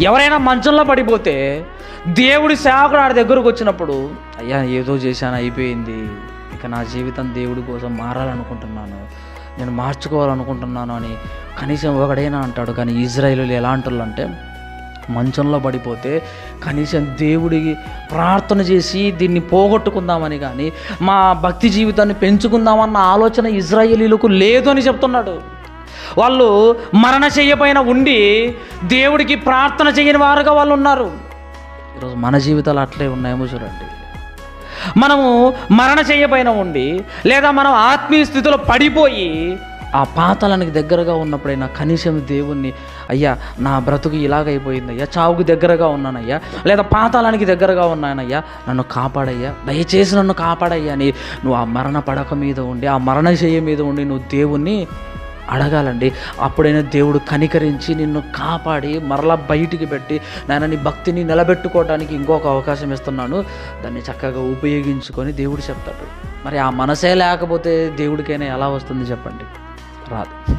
ఎవరైనా మంచంలో పడిపోతే దేవుడి సేవకుడు ఆడి దగ్గరకు వచ్చినప్పుడు అయ్యా ఏదో చేశాను అయిపోయింది. ఇక నా జీవితం దేవుడి కోసం మారాలనుకుంటున్నాను. నేను మార్చుకోవాలనుకుంటున్నాను అని కనీసం ఒకడైనా అంటాడు. కానీ ఇజ్రాయిలు ఎలాంటి వాళ్ళు అంటే మంచంలో పడిపోతే కనీసం దేవుడికి ప్రార్థన చేసి దీన్ని పోగొట్టుకుందామని కానీ మా భక్తి జీవితాన్ని పెంచుకుందామన్న ఆలోచన ఇజ్రాయేలీలకు లేదు అని చెప్తున్నాడు. వాళ్ళు మరణ చెయ్యపైన ఉండి దేవుడికి ప్రార్థన చేయని వారుగా వాళ్ళు ఉన్నారు. ఈరోజు మన జీవితాలు అట్లే ఉన్నాయేమో చూడండి. మనము మరణ చేయబైన ఉండి లేదా మనం ఆత్మీయ స్థితిలో పడిపోయి ఆ పాతాళానికి దగ్గరగా ఉన్నప్పుడైనా కనీసం దేవుణ్ణి అయ్యా నా బ్రతుకు ఇలాగైపోయింది అయ్యా చావుకు దగ్గరగా ఉన్నానయ్యా లేదా పాతాలానికి దగ్గరగా ఉన్నానయ్యా నన్ను కాపాడయ్యా దయచేసి నన్ను కాపాడయ్యా అని నువ్వు ఆ మరణ పడక మీద ఉండి ఆ మరణ శయ్య మీద ఉండి నువ్వు దేవుణ్ణి అడగాలండి అప్పుడైనా దేవుడు కనికరించి నిన్ను కాపాడి మరలా బయటికి పెట్టి నాయన నీ భక్తిని నిలబెట్టుకోవడానికి ఇంకొక అవకాశం ఇస్తున్నాను. దాన్ని చక్కగా ఉపయోగించుకొని దేవుడు చెప్తాడు. మరి ఆ మనసే లేకపోతే దేవుడికైనా ఎలా వస్తుంది చెప్పండి? రాదు.